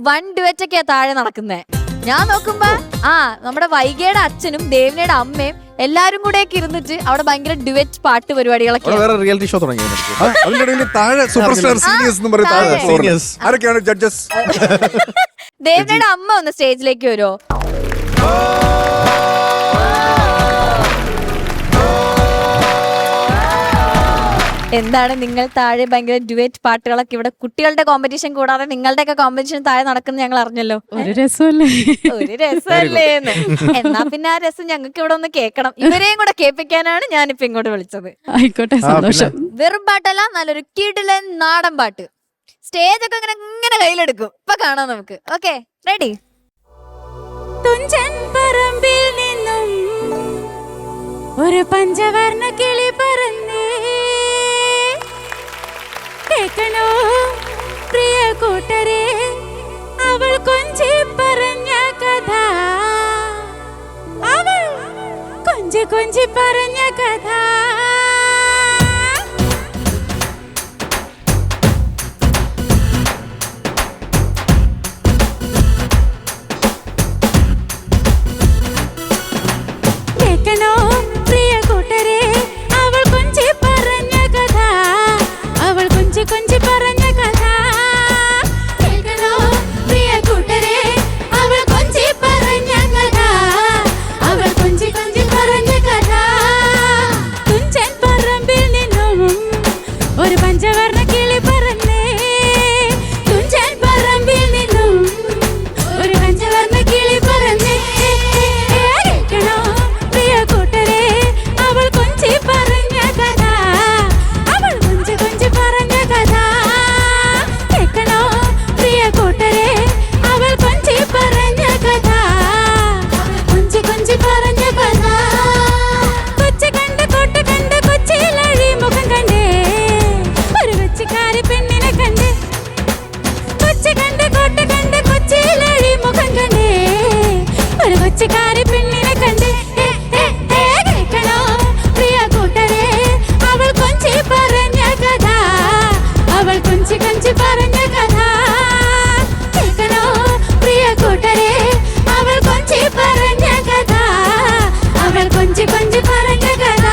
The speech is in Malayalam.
വൺ ഡുവറ്റ് ഒക്കെയാ താഴെ നടക്കുന്നത് ഞാൻ നോക്കുമ്പോ ആ നമ്മുടെ വൈകയുടെ അച്ഛനും ദേവിനയുടെ അമ്മയും എല്ലാരും കൂടെ ഒക്കെ ഇരുന്നിട്ട് അവിടെ ഭയങ്കര ഡുവറ്റ് പാട്ട് പരിപാടികളൊക്കെ വേറെ റിയാലിറ്റി ഷോ തുടങ്ങി അതിന്റെ ഇടയിൽ താഴെ സൂപ്പർ സ്റ്റാർ സീനിയേഴ്സ് എന്ന് പറയും താഴെ. ൽ. ആരൊക്കെയാണ് ജഡ്ജസ് ദേവിനയുടെ അമ്മ ഒന്ന് സ്റ്റേജിലേക്ക് വരുമോ എന്താണ് നിങ്ങൾ താഴെ ഭയങ്കര ഡുവേറ്റ് പാട്ടുകളൊക്കെ ഇവിടെ കുട്ടികളുടെ കോമ്പറ്റീഷൻ കൂടാതെ നിങ്ങളുടെയൊക്കെ കോമ്പറ്റീഷൻ താഴെ നടക്കുന്നു ഞങ്ങൾ അറിഞ്ഞല്ലോ. ഒരു രസമല്ലേ? ഒരു രസമല്ലേന്ന് എന്നാ. പിന്നെ ആ രസം ഞങ്ങൾക്ക് ഇവിടെ ഒന്ന് കേൾക്കണം. ഇവരെയും കൂടെ കേൾപ്പിക്കാനാണ് ഞാനിപ്പോ ഇങ്ങോട്ട് വിളിച്ചത്. ആയിക്കോട്ടെ സന്തോഷം. വെറും പാട്ടല്ല നല്ലൊരു കിടിലൻ നാടൻ പാട്ട്. സ്റ്റേജ് ഒക്കെ ഇങ്ങനെ ഇങ്ങനെ കയ്യിലെടുക്കും. ഇപ്പൊ കാണാം നമുക്ക്. ഓക്കെ റെഡി തുഞ്ചൻ പറമ്പിൽ നിന്നും ഒരു പഞ്ചവർണ കിളി പറന്നേ കേൾക്കണോ? പ്രിയ കൂട്ടരെ അവൾ കൊഞ്ചി പറഞ്ഞ കഥ. അവൾ കൊഞ്ചി കൊഞ്ചി പറഞ്ഞ കഥ. കൊച്ചിക്കാരി പെണ്ണിനെ കണ്ട് കേൾക്കണോ? പ്രിയ കൂട്ടരെ അവൾ കൊഞ്ചി പറഞ്ഞ കഥ. അവൾ കൊഞ്ചി കൊഞ്ചി പറഞ്ഞ കഥ. കേൾക്കണോ? പ്രിയ കൂട്ടരെ അവൾ കൊഞ്ചി പറഞ്ഞ കഥ. അവൾ കൊഞ്ചി കൊഞ്ചി പറഞ്ഞ കഥ.